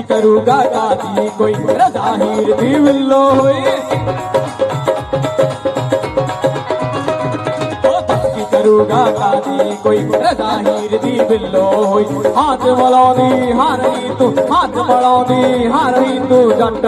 ਕਰੂਗਾ? ਕਾਦੀ ਕੋਈ ਰਜ਼ਾਹੀਰ ਦੀ ਵਿੱਲੋ ਹੋਈ ਕੀ ਕਰੂਗਾ? ਕਾਦੀ ਕੋਈ ਰਜ਼ਾਹੀਰ ਦੀ ਵਿੱਲੋ ਹੋਈ ਹੱਥ ਮਲਾਉਂਦੀ ਹਾਰੀ ਤੂੰ ਹੱਥ ਮਲਾਉਂਦੀ ਹਾਰੀ ਤੂੰ ਜੱਟ